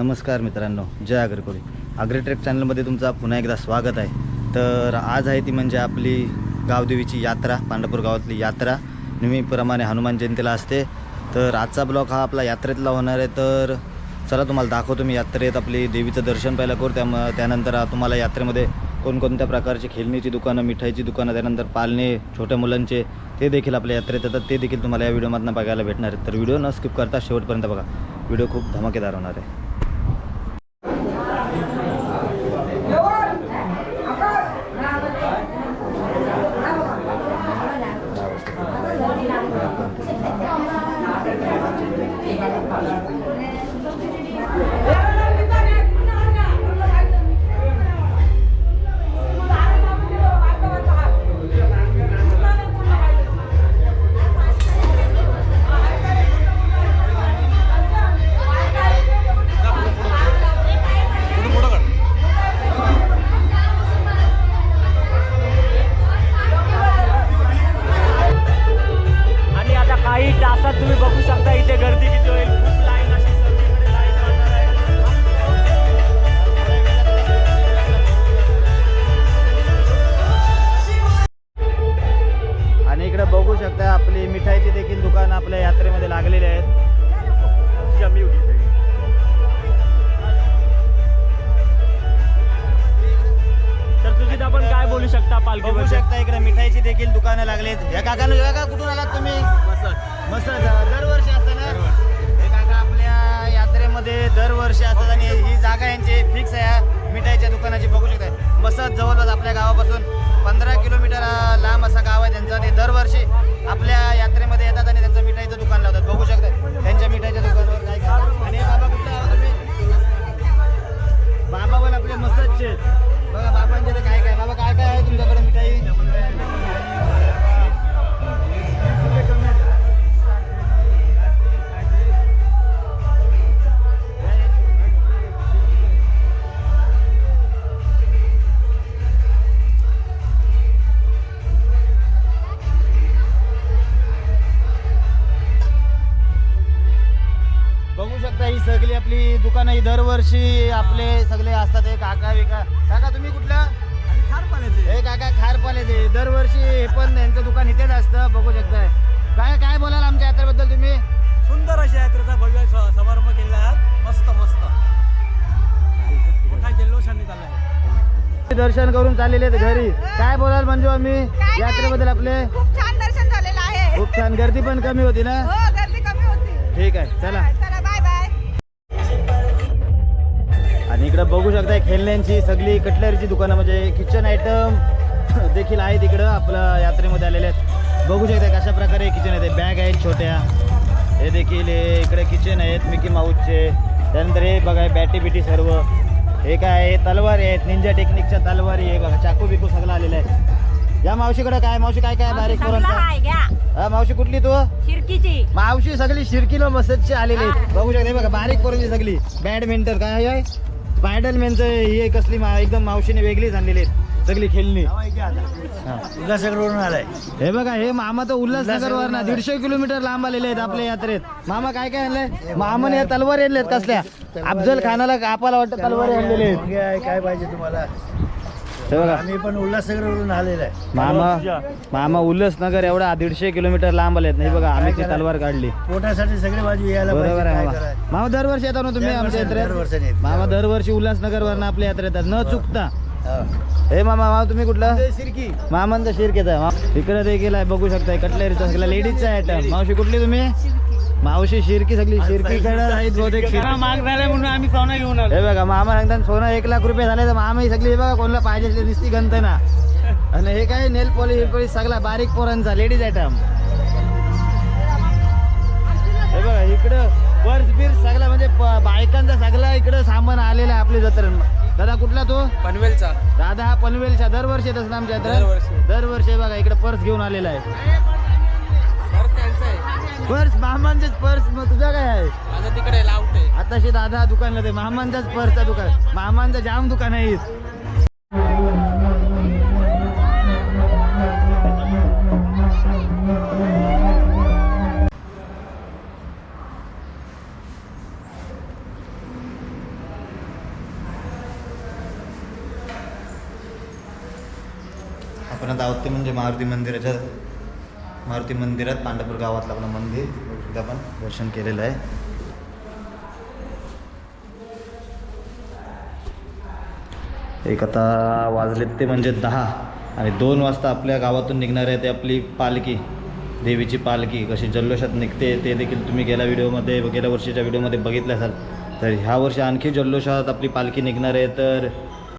नमस्कार मित्रांनो जय आगरकोळी. आग्रेट्रेक चॅनलमध्ये तुमचा पुन्हा एकदा स्वागत आहे. तर आज आहे ती म्हणजे आपली गावदेवीची यात्रा पांढरपूर गावातली यात्रा. नेहमीप्रमाणे हनुमान जयंतीला असते. तर आजचा ब्लॉग हा आपला यात्रेतला होणार आहे. तर चला तुम्हाला दाखवतो मी यात्रेत आपली देवीचं दर्शन पहिला करू. त्या त्यानंतर तुम्हाला यात्रेमध्ये कोणकोणत्या प्रकारची खेळणीची दुकानं मिठाईची दुकानं त्यानंतर पालणे छोट्या मुलांचे ते देखील आपल्या यात्रेत येतात. ते देखील तुम्हाला या व्हिडिओमधनं बघायला भेटणार आहेत. तर व्हिडिओ न स्किप करता शेवटपर्यंत बघा. व्हिडिओ खूप धमाकेदार होणार आहे. Yeah. इकडे बघू शकता आपली मिठाईची देखील दुकानं आपल्या यात्रेमध्ये लागलेली आहेत. जमी. तर सुजित आपण काय बोलू शकता पालखी बघू शकता इकडे मिठाईची देखील दुकानं लागलेत. या काकानं या का कुठून आलात तुम्ही? मस्त दरवर्षी असतं ना? हे काका आपल्या यात्रेमध्ये दरवर्षी असतात आणि ही जागा यांची फिक्स आहे. मिठाईच्या दुकानाची बघू शकता. मसत जवळपास आपल्या गावापासून. पंधरा किलोमीटर लांब असा गाव आहे त्यांचं. ते दरवर्षी आपल्या या आपली दुकानं ही दरवर्षी आपले सगळे असतात. हे काका विका काका तुम्ही कुठलं? हे काका खारपाल्याचे दरवर्षी हे पण यांचं दुकान इथेच असतं. बघू शकताय. काय काय बोलाल आमच्या यात्रेबद्दल तुम्ही? सुंदर अशा यात्रेचा भव्य स- समारंभ केलेला आहे. मस्त मस्त. मोठा जल्लोषाने चालला आहे. दर्शन करून चाललेले आहेत घरी. काय बोलाल मंजू आम्ही. यात्रेबद्दल आपले? खूप छान दर्शन झालेलं आहे. खूप छान. गर्दी पण कमी होती ना? हो गर्दी कमी होती. ठीक आहे चला इकडं बघू शकता खेळण्यांची सगळी कटलरीची दुकानं म्हणजे किचन आयटम देखील आहेत इकडं आपल्या यात्रेमध्ये आलेले आहेत. बघू शकता कशा प्रकारे किचन आहेत. बॅग आहेत छोट्या. हे देखील हे इकडे किचन आहेत मिकी माऊसचे त्यानंतर हे बघा बॅटी बिटी सर्व. हे काय आहे? तलवारी आहेत. निंजा टेक्निकच्या तलवारी आहे. बघा चाकू बिकू सगळं आलेलं आहे. या मावशीकडे काय? मावशी काय काय बारीक पोरांचा? हा मावशी कुठली तू? शिरकीची. मावशी सगळी शिरकीला मसतची आलेली. बघू शकते बघा बारीक पोरांची सगळी. बॅडमिंटन काय आहे? स्पायडरमॅनचं हे कसली मा- एकदम मावशीने वेगळीच आणलेली आहेत सगळी खेळणी. हा. उल्हासनगरवरून आलाय. हे बघा हे मामा तर उल्हासनगर वर ना दीडशे किलोमीटर लांब आलेले आहेत आपल्या यात्रेत. मामा काय काय आणलंय? मामाने या तलवारी आणल्यात कसल्या? अफजल खानाला कापाला वाटतं तलवारी आणलेले आहेत. काय पाहिजे तुम्हाला? हे बघा. आम्ही पण उल्हासनगरवरून आलेलो आहे. मामा मामा उल्हासनगर एवढा दीडशे किलोमीटर लांब आलेत. नाही बघा आम्ही ती तलवार काढली. पोटासाठी सगळे बाजू यायला बरोबर आहे काय मामा. करायचं? मामा दरवर्षी येतात ना तुम्ही आमच्या दरवर्षी यात्रेत येतो. मामा दरवर्षी. उल्हासनगर वरनं आपल्या यात्रेत येतात. न चुकता. हा. हे मामा मामा तुम्ही कुठलं? शिरकी. मामांचा शिरकेच आहे. इकडे देखील आहे बघू शकताय. कटलेरीचा सगळं लेडीजचा आयटम मावशी कुठली तुम्ही? मावशी शिरकी सगळी शिरकी कडे आहेत बहुतेक शिरकी. माग झाले म्हणून आम्ही सोना घेऊन आलो. हे बघा मामा सांगतात सोनं एक लाख रुपये झाले तर मामा ही सगळी हे बघा कोणाला पाहिजे असली नुसती गंत ना आणि हे काय नेल पॉलिश हेल पॉलिश सगळा बारीक पोरांचा लेडीज आयटम हे बघा इकडं पर्स बिर्स सगळा म्हणजे बायकांचा सगळा इकडं सामान आलेलं आहे आपल्या जत्रेत दादा कुठला तो? पनवेलचा. दादा हा पनवेलच्या दरवर्षी येत असणार आमच्या दरवर्षी. दरवर्षी बघा इकडे पर्स घेऊन आलेला आहे. पर्स महामानचाच पर्स मग तुझा काय आहे? माझं तिकडे लावते. आताशी दादा दुकानला ते महामानचाच पर्सचा दुकान महामानचं जाम दुकान आहे. आपण आता आहोत ते म्हणजे मारुती मंदिराच्या मारुती मंदिरात पांढरपूर गावातलं आपलं मंदिर. बघू आपण दर्शन केलेलं आहे. एक आता वाजलेत ते म्हणजे दहा आणि दोन वाजता आपल्या गावातून निघणार आहे ते आपली पालखी देवीची पालखी. कशी जल्लोषात निघते ते देखील तुम्ही गेल्या व्हिडिओमध्ये गेल्या वर्षीच्या व्हिडिओमध्ये बघितलं असाल. तर ह्या वर्षी आणखी जल्लोषात आपली पालखी निघणार आहे. तर